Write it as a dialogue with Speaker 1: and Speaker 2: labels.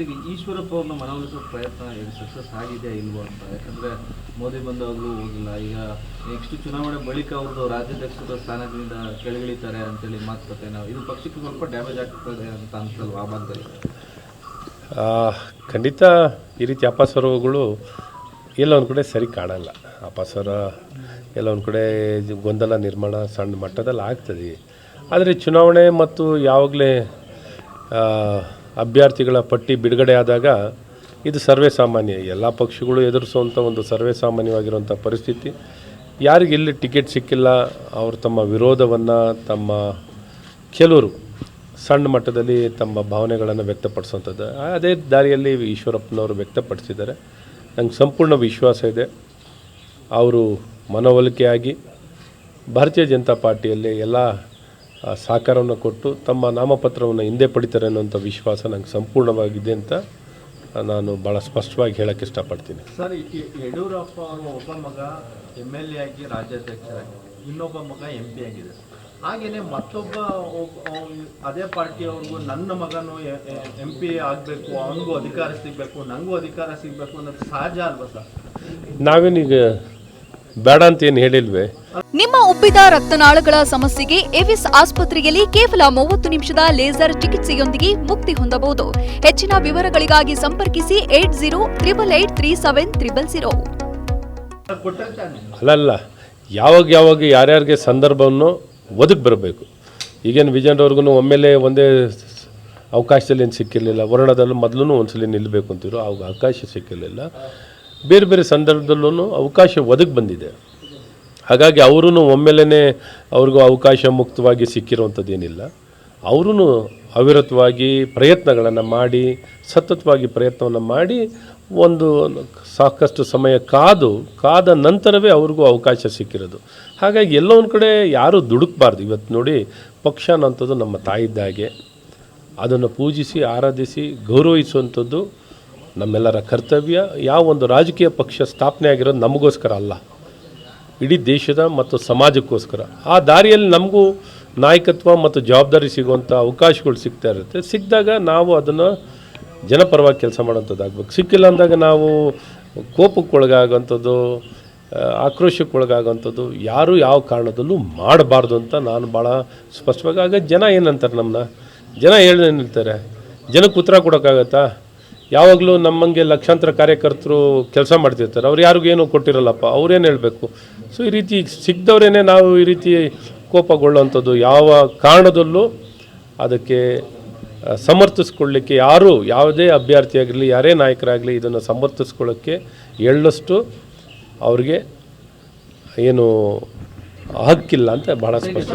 Speaker 1: ಈಶ್ವರಪ್ಪ ಅವ್ರನ್ನ ಮನವೊಲಿಸೋ ಪ್ರಯತ್ನ ಈಗ ಸಕ್ಸಸ್ ಆಗಿದೆ ಇಲ್ವೋ ಅಂತ? ಯಾಕಂದ್ರೆ ಮೋದಿ ಬಂದಾಗಲೂ ಹೋಗಿಲ್ಲ. ಈಗ ನೆಕ್ಸ್ಟ್ ಚುನಾವಣೆ ಬಳಿಕ ಅವ್ರದ್ದು ರಾಜ್ಯಾಧ್ಯಕ್ಷರ ಸ್ಥಾನದಿಂದ ಕೆಳಗಿಳಿತಾರೆ ಅಂತೇಳಿ ಮಾತುಕತೆ. ನಾವು ಇದು ಪಕ್ಷಕ್ಕೆ ಸ್ವಲ್ಪ ಡ್ಯಾಮೇಜ್ ಆಗ್ತದೆ ಅಂತ ಅನ್ಸಲ್ವಾ ಆ ಭಾಗದಲ್ಲಿ
Speaker 2: ಖಂಡಿತ ಈ ರೀತಿ ಅಪಸ್ವರಗಳು ಎಲ್ಲ ಒಂದು ಕಡೆ ಸರಿ ಕಾಣಲ್ಲ. ಅಪಸ್ವರ ಎಲ್ಲ ಒಂದು ಕಡೆ ಗೊಂದಲ ನಿರ್ಮಾಣ ಸಣ್ಣ ಮಟ್ಟದಲ್ಲಿ ಆಗ್ತದೆ. ಆದರೆ ಚುನಾವಣೆ ಮತ್ತು ಯಾವಾಗಲೇ ಅಭ್ಯರ್ಥಿಗಳ ಪಟ್ಟಿ ಬಿಡುಗಡೆ ಆದಾಗ ಇದು ಸರ್ವೇ ಸಾಮಾನ್ಯ. ಎಲ್ಲ ಪಕ್ಷಗಳು ಎದುರಿಸುವಂಥ ಒಂದು ಸರ್ವೇ ಸಾಮಾನ್ಯವಾಗಿರುವಂಥ ಪರಿಸ್ಥಿತಿ. ಯಾರಿಗೆ ಎಲ್ಲಿ ಟಿಕೆಟ್ ಸಿಕ್ಕಿಲ್ಲ, ಅವರು ತಮ್ಮ ವಿರೋಧವನ್ನು ತಮ್ಮ ಕೆಲವರು ಸಣ್ಣ ಮಟ್ಟದಲ್ಲಿ ತಮ್ಮ ಭಾವನೆಗಳನ್ನು ವ್ಯಕ್ತಪಡಿಸುವಂಥದ್ದು ಅದೇ ದಾರಿಯಲ್ಲಿ ಈಶ್ವರಪ್ಪನವರು ವ್ಯಕ್ತಪಡಿಸಿದ್ದಾರೆ. ನಂಗೆ ಸಂಪೂರ್ಣ ವಿಶ್ವಾಸ ಇದೆ. ಅವರು ಮನವೊಲಿಕೆಯಾಗಿ ಭಾರತೀಯ ಜನತಾ ಪಾರ್ಟಿಯಲ್ಲಿ ಎಲ್ಲ ಸಹಕಾರವನ್ನು ಕೊಟ್ಟು ತಮ್ಮ ನಾಮಪತ್ರವನ್ನು ಹಿಂದೆ ಪಡಿತಾರೆ ಅನ್ನೋಂಥ ವಿಶ್ವಾಸ ನಂಗೆ ಸಂಪೂರ್ಣವಾಗಿದೆ ಅಂತ ನಾನು ಭಾಳ ಸ್ಪಷ್ಟವಾಗಿ ಹೇಳಕ್ಕೆ ಇಷ್ಟಪಡ್ತೀನಿ.
Speaker 1: ಸರ್ ಯಡಿಯೂರಪ್ಪ ಅವರು ಒಬ್ಬ ಮಗ ಎಂ ಎಲ್ ಎ ಆಗಿ ರಾಜ್ಯಾಧ್ಯಕ್ಷರಾಗಿ ಇನ್ನೊಬ್ಬ ಮಗ ಎಂ ಪಿ ಆಗಿದೆ. ಹಾಗೆಯೇ ಮತ್ತೊಬ್ಬ ಅದೇ ಪಾರ್ಟಿಯವ್ರಿಗೂ ನನ್ನ ಮಗನು ಎಂ ಪಿ ಆಗಬೇಕು ಅವನಿಗೂ ಅಧಿಕಾರ ಸಿಗಬೇಕು ನನಗೂ ಅಧಿಕಾರ ಸಿಗಬೇಕು ಅನ್ನೋದು ಸಹಜ ಅಲ್ವಾ ಸರ್?
Speaker 2: ನಾವೇನೀಗ ಬೇಡ ಅಂತ ಏನು ಹೇಳಿಲ್ವೇ?
Speaker 3: ನಿಮ್ಮ ಉಬ್ಬಿದ ರಕ್ತನಾಳಗಳ ಸಮಸ್ಯೆಗೆ ಎವಿಸ್ ಆಸ್ಪತ್ರೆಯಲ್ಲಿ ಕೇವಲ ಮೂವತ್ತು ನಿಮಿಷದ ಲೇಸರ್ ಚಿಕಿತ್ಸೆಯೊಂದಿಗೆ ಮುಕ್ತಿ ಹೊಂದಬಹುದು. ಹೆಚ್ಚಿನ ವಿವರಗಳಿಗಾಗಿ ಸಂಪರ್ಕಿಸಿ eight zero triple eight three seven triple zero.
Speaker 2: ಅಲ್ಲಲ್ಲ ಯಾವಾಗ ಯಾವಾಗ ಯಾರ್ಯಾರಿಗೆ ಸಂದರ್ಭವನ್ನು ಒದಗಿ ಬರಬೇಕು. ಈಗೇನು ವಿಜಯನವ್ರಿಗೂ ಒಮ್ಮೆಲೆ ಒಂದೇ ಅವಕಾಶದಲ್ಲಿ ಏನು ಸಿಕ್ಕಿರಲಿಲ್ಲ ವರ್ಣದಲ್ಲೂ ಮೊದಲು ಒಂದ್ಸಲಿ ನಿಲ್ಲಬೇಕು ಅಂತಿರೋ ಅವಾಗ ಅವಕಾಶ ಸಿಕ್ಕಿರಲಿಲ್ಲ. ಬೇರೆ ಬೇರೆ ಸಂದರ್ಭದಲ್ಲೂ ಅವಕಾಶ ಒದಗಿ ಬಂದಿದೆ. ಹಾಗಾಗಿ ಅವರೂ ಒಮ್ಮೆಲೇ ಅವ್ರಿಗೂ ಅವಕಾಶ ಮುಕ್ತವಾಗಿ ಸಿಕ್ಕಿರುವಂಥದ್ದು ಏನಿಲ್ಲ ಅವರೂ ಅವಿರತವಾಗಿ ಪ್ರಯತ್ನಗಳನ್ನು ಮಾಡಿ, ಸತತವಾಗಿ ಪ್ರಯತ್ನವನ್ನು ಮಾಡಿ ಒಂದು ಸಾಕಷ್ಟು ಸಮಯ ಕಾದು, ಕಾದ ನಂತರವೇ ಅವ್ರಿಗೂ ಅವಕಾಶ ಸಿಕ್ಕಿರೋದು. ಹಾಗಾಗಿ ಎಲ್ಲೋ ಒಂದು ಕಡೆ ಯಾರೂ ದುಡುಕ್ಬಾರ್ದು. ಇವತ್ತು ನೋಡಿ ಪಕ್ಷ ಅನ್ನೋಂಥದ್ದು ನಮ್ಮ ತಾಯಿದ್ದಾಗೆ. ಅದನ್ನು ಪೂಜಿಸಿ, ಆರಾಧಿಸಿ ಗೌರವಿಸುವಂಥದ್ದು ನಮ್ಮೆಲ್ಲರ ಕರ್ತವ್ಯ ಯಾವ ಒಂದು ರಾಜಕೀಯ ಪಕ್ಷ ಸ್ಥಾಪನೆ ಆಗಿರೋದು ನಮಗೋಸ್ಕರ ಅಲ್ಲ. ಇಡೀ ದೇಶದ ಮತ್ತು ಸಮಾಜಕ್ಕೋಸ್ಕರ. ಆ ದಾರಿಯಲ್ಲಿ ನಮಗೂ ನಾಯಕತ್ವ ಮತ್ತು ಜವಾಬ್ದಾರಿ ಸಿಗುವಂಥ ಅವಕಾಶಗಳು ಸಿಗ್ತಾ ಇರುತ್ತೆ. ಸಿಕ್ಕಿದಾಗ ನಾವು ಅದನ್ನು ಜನಪರವಾಗಿ ಕೆಲಸ ಮಾಡೋಂಥದ್ದಾಗಬೇಕು ಸಿಕ್ಕಿಲ್ಲ ಅಂದಾಗ ನಾವು ಕೋಪಕ್ಕೊಳಗಾಗುವಂಥದ್ದು ಆಕ್ರೋಶಕ್ಕೊಳಗಾಗುವಂಥದ್ದು ಯಾರು ಯಾವ ಕಾರಣದಲ್ಲೂ ಮಾಡಬಾರ್ದು ಅಂತ ನಾನು ಭಾಳ ಸ್ಪಷ್ಟವಾಗಿ, ಆಗ ಜನ ಏನಂತಾರೆ ನಮ್ಮನ್ನ ಜನ ನಿಲ್ತಾರೆ. ಜನಕ್ಕೆ ಉತ್ತರ ಕೊಡೋಕ್ಕಾಗತ್ತಾ? ಯಾವಾಗಲೂ ನಮ್ಮಂಗೆ ಲಕ್ಷಾಂತರ ಕಾರ್ಯಕರ್ತರು ಕೆಲಸ ಮಾಡ್ತಿರ್ತಾರೆ. ಅವ್ರು ಯಾರಿಗೂ ಏನೂ ಕೊಟ್ಟಿರಲ್ಲಪ್ಪ ಅವ್ರೇನು ಹೇಳಬೇಕು? ಸೊ ಈ ರೀತಿ ಸಿಗ್ದವ್ರೇನೆ ನಾವು ಈ ರೀತಿ ಕೋಪಗೊಳ್ಳುವಂಥದ್ದು ಯಾವ ಕಾರಣದಲ್ಲೂ ಅದಕ್ಕೆ ಸಮರ್ಥಿಸ್ಕೊಳ್ಳಿಕ್ಕೆ ಯಾರು, ಯಾವುದೇ ಅಭ್ಯರ್ಥಿಯಾಗಲಿ ಯಾರೇ ನಾಯಕರಾಗಲಿ ಇದನ್ನು ಸಮರ್ಥಿಸ್ಕೊಳ್ಳೋಕ್ಕೆ ಎಳ್ಳಷ್ಟು ಅವ್ರಿಗೆ ಏನು ಹಕ್ಕಿಲ್ಲ ಅಂತ ಭಾಳ ಸ್ಪಷ್ಟ.